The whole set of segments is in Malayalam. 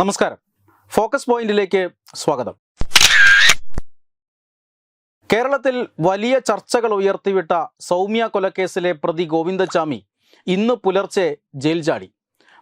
നമസ്കാരം. ഫോക്കസ് പോയിന്റിലേക്ക് സ്വാഗതം. കേരളത്തിൽ വലിയ ചർച്ചകൾ ഉയർത്തിവിട്ട സൗമ്യ കൊലക്കേസിലെ പ്രതി ഗോവിന്ദചാമി ഇന്ന് പുലർച്ചെ ജയിൽ ചാടി.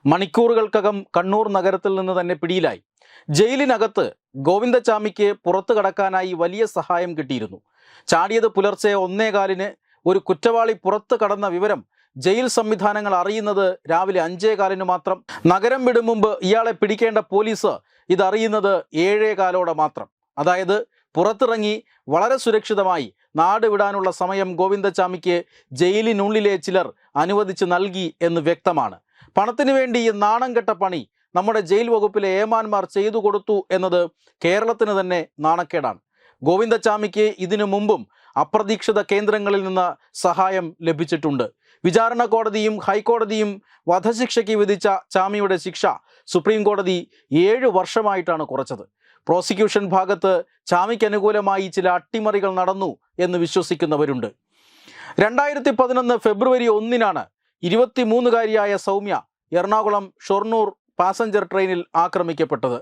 മണിക്കൂറുകൾക്കകം കണ്ണൂർ നഗരത്തിൽ നിന്ന് തന്നെ പിടിയിലായി. ജയിലിനകത്ത് ഗോവിന്ദചാമിക്ക് പുറത്തു കടക്കാനായി വലിയ സഹായം കിട്ടിയിരുന്നു. ചാടിയത് പുലർച്ചെ ഒന്നേകാലിന് ഒരു കുറ്റവാളി പുറത്തു കടന്ന വിവരം ജയിൽ സംവിധാനങ്ങൾ അറിയുന്നത് രാവിലെ അഞ്ചേകാലിന് മാത്രം. നഗരം വിടും മുമ്പ് ഇയാളെ പിടിക്കേണ്ട പോലീസ് ഇതറിയുന്നത് ഏഴേകാലോടെ മാത്രം. അതായത് പുറത്തിറങ്ങി വളരെ സുരക്ഷിതമായി നാട് വിടാനുള്ള സമയം ഗോവിന്ദചാമിക്ക് ജയിലിനുള്ളിലെ ചിലർ അനുവദിച്ച് നൽകി എന്ന് വ്യക്തമാണ്. പണത്തിനു വേണ്ടി ഈ നാണം കെട്ട പണി നമ്മുടെ ജയിൽ വകുപ്പിലെ ഏമാന്മാർ ചെയ്തു കൊടുത്തു എന്നത് കേരളത്തിന് തന്നെ നാണക്കേടാണ്. ഗോവിന്ദചാമിക്ക് ഇതിനു മുമ്പും അപ്രതീക്ഷിത കേന്ദ്രങ്ങളിൽ നിന്ന് സഹായം ലഭിച്ചിട്ടുണ്ട്. വിചാരണ കോടതിയും ഹൈക്കോടതിയും വധശിക്ഷയ്ക്ക് വിധിച്ച ചാമിയുടെ ശിക്ഷ സുപ്രീം കോടതി ഏഴ് വർഷമായിട്ടാണ് കുറച്ചത്. പ്രോസിക്യൂഷൻ ഭാഗത്ത് ചാമിക്ക് അനുകൂലമായി ചില അട്ടിമറികൾ നടന്നു എന്ന് വിശ്വസിക്കുന്നവരുണ്ട്. രണ്ടായിരത്തി പതിനൊന്ന് ഫെബ്രുവരി ഒന്നിനാണ് ഇരുപത്തിമൂന്നുകാരിയായ സൗമ്യ എറണാകുളം ഷൊർണൂർ പാസഞ്ചർ ട്രെയിനിൽ ആക്രമിക്കപ്പെട്ടത്.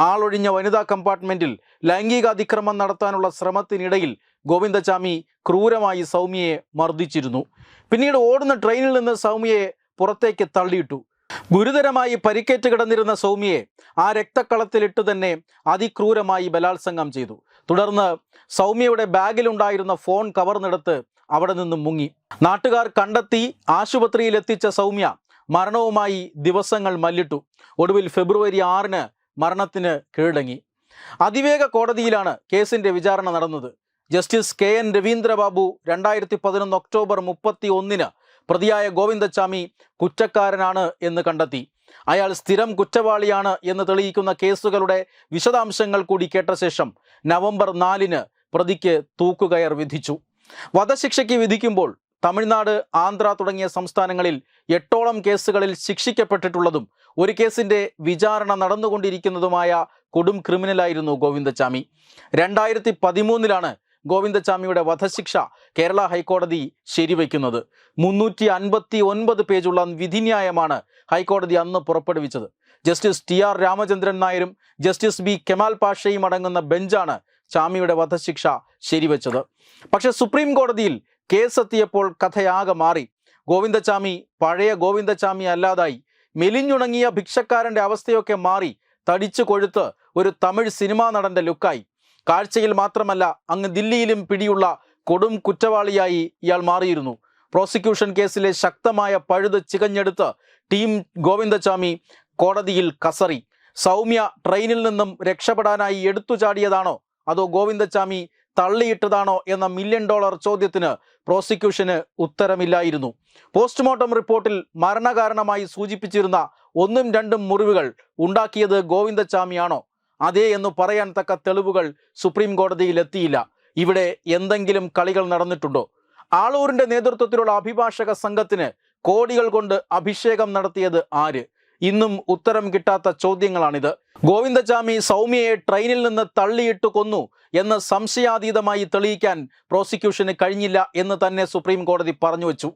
ആളൊഴിഞ്ഞ വനിതാ കമ്പാർട്ട്മെന്റിൽ ലൈംഗിക അതിക്രമം നടത്താനുള്ള ശ്രമത്തിനിടയിൽ ഗോവിന്ദചാമി ക്രൂരമായി സൗമ്യയെ മർദ്ദിച്ചിരുന്നു. പിന്നീട് ഓടുന്ന ട്രെയിനിൽ നിന്ന് സൗമ്യയെ പുറത്തേക്ക് തള്ളിയിട്ടു. ഗുരുതരമായി പരിക്കേറ്റ് കിടന്നിരുന്ന സൗമ്യയെ ആ രക്തക്കളത്തിലിട്ട് തന്നെ അതിക്രൂരമായി ബലാത്സംഗം ചെയ്തു. തുടർന്ന് സൗമ്യയുടെ ബാഗിലുണ്ടായിരുന്ന ഫോൺ കവർന്നെടുത്ത് അവിടെ നിന്നും മുങ്ങി. നാട്ടുകാർ കണ്ടെത്തി ആശുപത്രിയിൽ എത്തിച്ച സൗമ്യ മരണവുമായി ദിവസങ്ങൾ മല്ലിട്ടു. ഒടുവിൽ ഫെബ്രുവരി ആറിന് മരണത്തിന് കീഴടങ്ങി. അതിവേഗ കോടതിയിലാണ് കേസിന്റെ വിചാരണ നടന്നത്. ജസ്റ്റിസ് കെ എൻ രവീന്ദ്രബാബു രണ്ടായിരത്തി പതിനൊന്ന് ഒക്ടോബർ മുപ്പത്തി ഒന്നിന് പ്രതിയായ ഗോവിന്ദച്ചാമി കുറ്റക്കാരനാണ് എന്ന് കണ്ടെത്തി. അയാൾ സ്ഥിരം കുറ്റവാളിയാണ് എന്ന് തെളിയിക്കുന്ന കേസുകളുടെ വിശദാംശങ്ങൾ കൂടി കേട്ട ശേഷം നവംബർ നാലിന് പ്രതിക്ക് തൂക്കുകയർ വിധിച്ചു. വധശിക്ഷയ്ക്ക് വിധിക്കുമ്പോൾ തമിഴ്നാട് ആന്ധ്ര തുടങ്ങിയ സംസ്ഥാനങ്ങളിൽ എട്ടോളം കേസുകളിൽ ശിക്ഷിക്കപ്പെട്ടിട്ടുള്ളതും ഒരു കേസിന്റെ വിചാരണ നടന്നുകൊണ്ടിരിക്കുന്നതുമായ കൊടും ക്രിമിനലായിരുന്നു ഗോവിന്ദച്ചാമി. രണ്ടായിരത്തി പതിമൂന്നിലാണ് ഗോവിന്ദച്ചാമിയുടെ വധശിക്ഷ കേരള ഹൈക്കോടതി ശരിവയ്ക്കുന്നത് മുന്നൂറ്റി അൻപത്തി ഒൻപത് പേജുള്ള വിധിന്യായമാണ് ഹൈക്കോടതി അന്ന് പുറപ്പെടുവിച്ചത്. ജസ്റ്റിസ് ടി ആർ രാമചന്ദ്രൻ നായരും ജസ്റ്റിസ് ബി കെമാൽ പാഷയും അടങ്ങുന്ന ബെഞ്ചാണ് ചാമിയുടെ വധശിക്ഷ ശരിവെച്ചത്. പക്ഷേ സുപ്രീം കോടതിയിൽ കേസ് എത്തിയപ്പോൾ കഥയാകെ മാറി. ഗോവിന്ദച്ചാമി പഴയ ഗോവിന്ദച്ചാമി അല്ലാതായി. മെലിഞ്ഞുണങ്ങിയ ഭിക്ഷക്കാരന്റെ അവസ്ഥയൊക്കെ മാറി. തടിച്ചു കൊഴുത്ത് ഒരു തമിഴ് സിനിമാ നടന്റെ ലുക്കായി. കാഴ്ചയിൽ മാത്രമല്ല അങ്ങ് ദില്ലിയിലും പിടിയുള്ള കൊടും കുറ്റവാളിയായി ഇയാൾ മാറിയിരുന്നു. പ്രോസിക്യൂഷൻ കേസിലെ ശക്തമായ പഴുത് ചികഞ്ഞെടുത്ത് ടീം ഗോവിന്ദച്ചാമി കോടതിയിൽ കസറി. സൗമ്യ ട്രെയിനിൽ നിന്നും രക്ഷപ്പെടാനായി എടുത്തു ചാടിയതാണോ? അതോ ഗോവിന്ദച്ചാമി തള്ളിയിട്ടതാണോ എന്ന മില്യൺ ഡോളർ ചോദ്യത്തിന് പ്രോസിക്യൂഷന് ഉത്തരമില്ലായിരുന്നു. പോസ്റ്റ്മോർട്ടം റിപ്പോർട്ടിൽ മരണകാരണമായി സൂചിപ്പിച്ചിരുന്ന ഒന്നും രണ്ടും മുറിവുകൾ ഉണ്ടാക്കിയത് ഗോവിന്ദച്ചാമിയാണോ? അതേ എന്ന് പറയാൻ തക്ക തെളിവുകൾ സുപ്രീം കോടതിയിൽ എത്തിയില്ല. ഇവിടെ എന്തെങ്കിലും കളികൾ നടന്നിട്ടുണ്ടോ? ആളൂരിന്റെ നേതൃത്വത്തിലുള്ള അഭിഭാഷക സംഘത്തിന് കോടികൾ കൊണ്ട് അഭിഷേകം നടത്തിയത് ആര്? ഇന്നും ഉത്തരം കിട്ടാത്ത ചോദ്യങ്ങളാണിത്. ഗോവിന്ദചാമി സൗമ്യയെ ട്രെയിനിൽ നിന്ന് തള്ളിയിട്ട് കൊന്നു എന്ന് സംശയാതീതമായി തെളിയിക്കാൻ പ്രോസിക്യൂഷന് കഴിഞ്ഞില്ല എന്ന് തന്നെ സുപ്രീം കോടതി പറഞ്ഞു വച്ചു.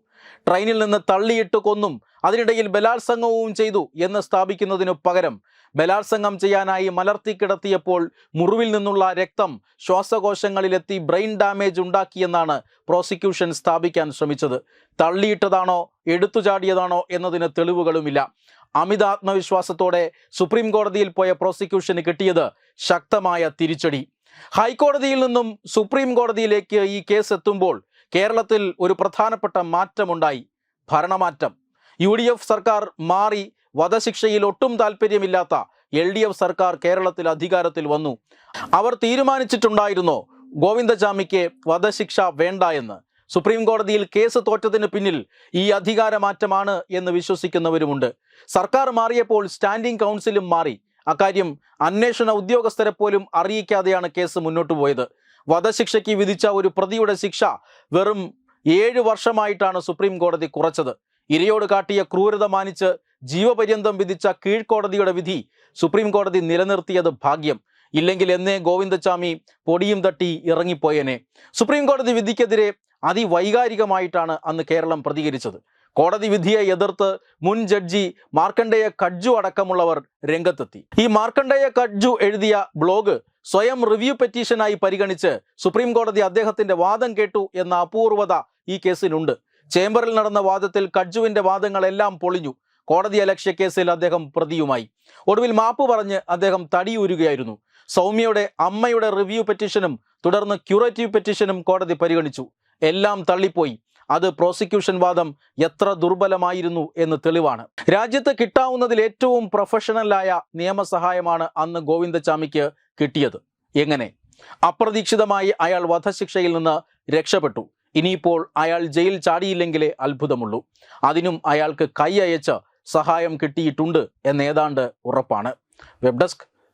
ട്രെയിനിൽ നിന്ന് തള്ളിയിട്ട് കൊന്നും അതിനിടയിൽ ബലാത്സംഗവും ചെയ്തു എന്ന് സ്ഥാപിക്കുന്നതിനു പകരം ബലാത്സംഗം ചെയ്യാനായി മലർത്തി കിടത്തിയപ്പോൾ മുറിവിൽ നിന്നുള്ള രക്തം ശ്വാസകോശങ്ങളിലെത്തി ബ്രെയിൻ ഡാമേജ് ഉണ്ടാക്കിയെന്നാണ് പ്രോസിക്യൂഷൻ സ്ഥാപിക്കാൻ ശ്രമിച്ചത്. തള്ളിയിട്ടതാണോ എടുത്തുചാടിയതാണോ എന്നതിന് തെളിവുകളുമില്ല. അമിത ആത്മവിശ്വാസത്തോടെ സുപ്രീം കോടതിയിൽ പോയ പ്രോസിക്യൂഷന് കിട്ടിയത് ശക്തമായ തിരിച്ചടി. ഹൈക്കോടതിയിൽ നിന്നും സുപ്രീം കോടതിയിലേക്ക് ഈ കേസ് എത്തുമ്പോൾ കേരളത്തിൽ ഒരു പ്രധാനപ്പെട്ട മാറ്റമുണ്ടായി. ഭരണമാറ്റം. യു ഡി എഫ് സർക്കാർ മാറി വധശിക്ഷയിൽ ഒട്ടും താല്പര്യമില്ലാത്ത എൽ ഡി എഫ് സർക്കാർ കേരളത്തിൽ അധികാരത്തിൽ വന്നു. അവർ തീരുമാനിച്ചിട്ടുണ്ടായിരുന്നോ ഗോവിന്ദചാമിക്ക് വധശിക്ഷ വേണ്ട എന്ന്? സുപ്രീം കോടതിയിൽ കേസ് തോറ്റതിന് പിന്നിൽ ഈ അധികാരമാറ്റമാണ് എന്ന് വിശ്വസിക്കുന്നവരുമുണ്ട്. സർക്കാർ മാറിയപ്പോൾ സ്റ്റാൻഡിംഗ് കൗൺസിലും മാറി. അക്കാര്യം അന്വേഷണ ഉദ്യോഗസ്ഥരെ പോലും അറിയിക്കാതെയാണ് കേസ് മുന്നോട്ടു പോയത്. വധശിക്ഷയ്ക്ക് വിധിച്ച ഒരു പ്രതിയുടെ ശിക്ഷ വെറും ഏഴ് വർഷമായിട്ടാണ് സുപ്രീം കോടതി കുറച്ചത്. ഇരയോട് കാട്ടിയ ക്രൂരത മാനിച്ച് ജീവപര്യന്തം വിധിച്ച കീഴ്ക്കോടതിയുടെ വിധി സുപ്രീം കോടതി നിലനിർത്തിയത് ഭാഗ്യം. ഇല്ലെങ്കിൽ എന്നേ ഗോവിന്ദച്ചാമി പൊടിയും തട്ടി ഇറങ്ങിപ്പോയേനെ. സുപ്രീം കോടതി വിധിക്കെതിരെ അതിവൈകാരികമായിട്ടാണ് അന്ന് കേരളം പ്രതികരിച്ചത്. കോടതി വിധിയെ എതിർത്ത് മുൻ ജഡ്ജി മാർക്കണ്ഡേയ കഡ്ജു അടക്കമുള്ളവർ രംഗത്തെത്തി. ഈ മാർക്കണ്ഡേയ കഡ്ജു എഴുതിയ ബ്ലോഗ് സ്വയം റിവ്യൂ പെറ്റീഷനായി പരിഗണിച്ച് സുപ്രീം കോടതി അദ്ദേഹത്തിന്റെ വാദം കേട്ടു എന്ന അപൂർവത ഈ കേസിലുണ്ട്. ചേംബറിൽ നടന്ന വാദത്തിൽ കഡ്ജുവിന്റെ വാദങ്ങളെല്ലാം പൊളിഞ്ഞു. കോടതി അലക്ഷ്യ കേസിൽ അദ്ദേഹം പ്രതിയുമായി. ഒടുവിൽ മാപ്പ് പറഞ്ഞ് അദ്ദേഹം തടിയൂരുകയായിരുന്നു. സൗമ്യയുടെ അമ്മയുടെ റിവ്യൂ പെറ്റീഷനും തുടർന്ന് ക്യൂറേറ്റീവ് പെറ്റീഷനും കോടതി പരിഗണിച്ചു. എല്ലാം തള്ളിപ്പോയി. അത് പ്രോസിക്യൂഷൻ വാദം എത്ര ദുർബലമായിരുന്നു എന്ന് തെളിവാണ്. രാജ്യത്ത് കിട്ടാവുന്നതിൽ ഏറ്റവും പ്രൊഫഷണലായ നിയമസഹായമാണ് അന്ന് ഗോവിന്ദചാമിക്ക് കിട്ടിയത്. എങ്ങനെ? അപ്രതീക്ഷിതമായി അയാൾ വധശിക്ഷയിൽ നിന്ന് രക്ഷപ്പെട്ടു. ഇനിയിപ്പോൾ അയാൾ ജയിൽ ചാടിയില്ലെങ്കിലേ അത്ഭുതമുള്ളൂ. അതിനും അയാൾക്ക് കൈ അയച്ച് സഹായം കിട്ടിയിട്ടുണ്ട് എന്നേതാണ്ട് ഉറപ്പാണ്. Web desk